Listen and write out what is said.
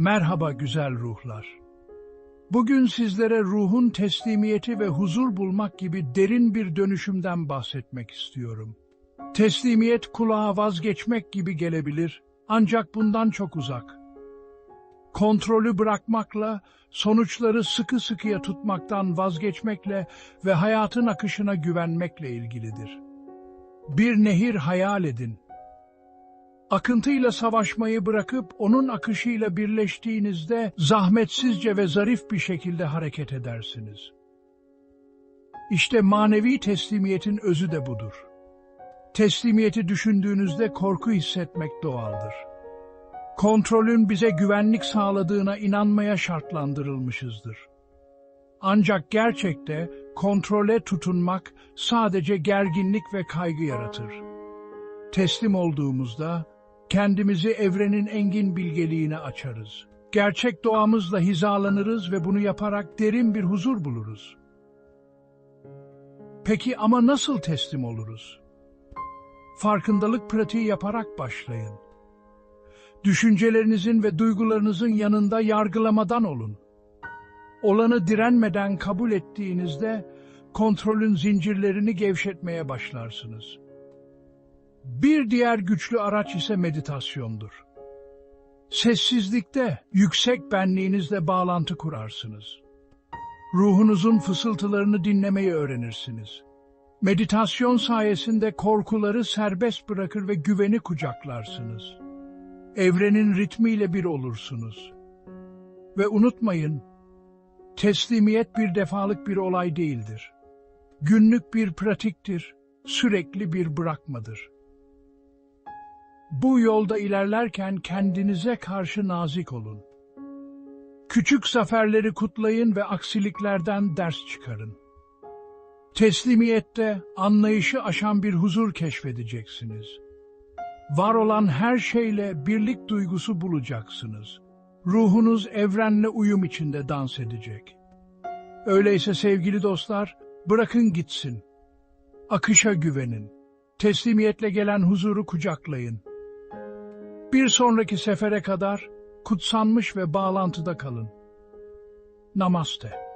Merhaba güzel ruhlar. Bugün sizlere ruhun teslimiyeti ve huzur bulmak gibi derin bir dönüşümden bahsetmek istiyorum. Teslimiyet kulağa vazgeçmek gibi gelebilir, ancak bundan çok uzak. Kontrolü bırakmakla, sonuçları sıkı sıkıya tutmaktan vazgeçmekle ve hayatın akışına güvenmekle ilgilidir. Bir nehir hayal edin. Akıntıyla savaşmayı bırakıp onun akışıyla birleştiğinizde zahmetsizce ve zarif bir şekilde hareket edersiniz. İşte manevi teslimiyetin özü de budur. Teslimiyeti düşündüğünüzde korku hissetmek doğaldır. Kontrolün bize güvenlik sağladığına inanmaya şartlandırılmışızdır. Ancak gerçekte kontrole tutunmak sadece gerginlik ve kaygı yaratır. Teslim olduğumuzda kendimizi evrenin engin bilgeliğine açarız. Gerçek doğamızla hizalanırız ve bunu yaparak derin bir huzur buluruz. Peki ama nasıl teslim oluruz? Farkındalık pratiği yaparak başlayın. Düşüncelerinizin ve duygularınızın yanında yargılamadan olun. Olanı direnmeden kabul ettiğinizde kontrolün zincirlerini gevşetmeye başlarsınız. Bir diğer güçlü araç ise meditasyondur. Sessizlikte yüksek benliğinizle bağlantı kurarsınız. Ruhunuzun fısıltılarını dinlemeyi öğrenirsiniz. Meditasyon sayesinde korkuları serbest bırakır ve güveni kucaklarsınız. Evrenin ritmiyle bir olursunuz. Ve unutmayın, teslimiyet bir defalık bir olay değildir. Günlük bir pratiktir, sürekli bir bırakmadır. Bu yolda ilerlerken kendinize karşı nazik olun. Küçük zaferleri kutlayın ve aksiliklerden ders çıkarın. Teslimiyette anlayışı aşan bir huzur keşfedeceksiniz. Var olan her şeyle birlik duygusu bulacaksınız. Ruhunuz evrenle uyum içinde dans edecek. Öyleyse sevgili dostlar, bırakın gitsin. Akışa güvenin. Teslimiyetle gelen huzuru kucaklayın. Bir sonraki sefere kadar kutsanmış ve bağlantıda kalın. Namaste.